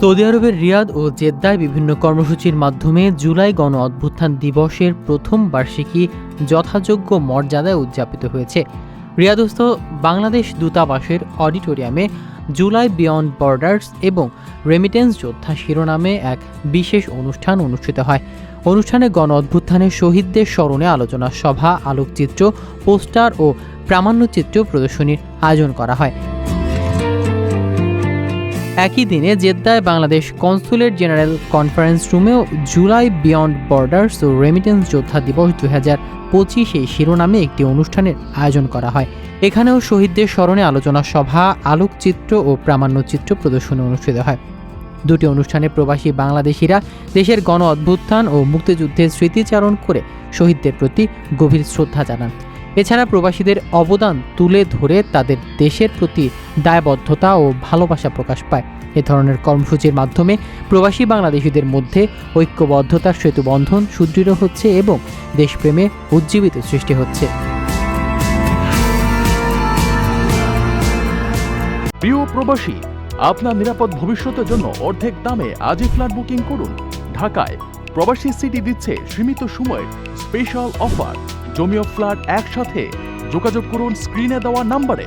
Saudi আরবের রিয়াদ ও জেদ্দায় বিভিন্ন কর্মসূচির মাধ্যমে জুলাই গণ অভ্যুত্থান দিবসের প্রথম বার্ষিকী যথাযোগ্য মর্যাদায় উদযাপিত হয়েছে। রিয়াদস্থ বাংলাদেশ দূতাবাসের অডিটোরিয়ামে জুলাই বিয়ন্ড বর্ডার্স এবং রেমিটেন্স যোদ্ধা শিরোনামে এক বিশেষ অনুষ্ঠান অনুষ্ঠিত হয়। অনুষ্ঠানে গণ অভ্যুত্থানের শহীদদের স্মরণে আলোচনা সভা, আলোকচিত্র, পোস্টার ও প্রামাণ্যচিত্র প্রদর্শনীর আয়োজন করা হয়। একই দিনে জেদ্দায় বাংলাদেশ কনসুলেট জেনারেল কনফারেন্স রুমেও জুলাই বিয়ন্ড বর্ডার্স ও রেমিটেন্স যোদ্ধা দিবস দু হাজার পঁচিশে শিরোনামে একটি অনুষ্ঠানের আয়োজন করা হয়। এখানেও শহীদদের স্মরণে আলোচনা সভা, আলোকচিত্র ও প্রামাণ্যচিত্র প্রদর্শনী অনুষ্ঠিত হয়। দুটি অনুষ্ঠানে প্রবাসী বাংলাদেশিরা দেশের গণ অভ্যুত্থান ও মুক্তিযুদ্ধের স্মৃতিচারণ করে শহীদদের প্রতি গভীর শ্রদ্ধা জানান। এছাড়া প্রবাসীদের অবদান তুলে ধরে তাদের দেশের প্রতি দায়বদ্ধতা ও ভালোবাসা প্রকাশ পায়। এ ধরনের কর্মসূচির মাধ্যমে প্রবাসী বাংলাদেশিদের মধ্যে ঐক্যবদ্ধতার সেতুবন্ধন সুদৃঢ় হচ্ছে এবং দেশপ্রেমে উজ্জীবিত সৃষ্টি হচ্ছে। প্রিয় প্রবাসী, আপনার নিরাপদ ভবিষ্যতের জন্য অর্ধেক দামে আজই ফ্ল্যাট বুকিং করুন। ঢাকায় প্রবাসী সিটি দিচ্ছে সীমিত সময়ের স্পেশাল অফার। জমি ও ফ্ল্যাট একসাথে যোগাযোগ করুন স্ক্রিনে দেওয়া নাম্বারে।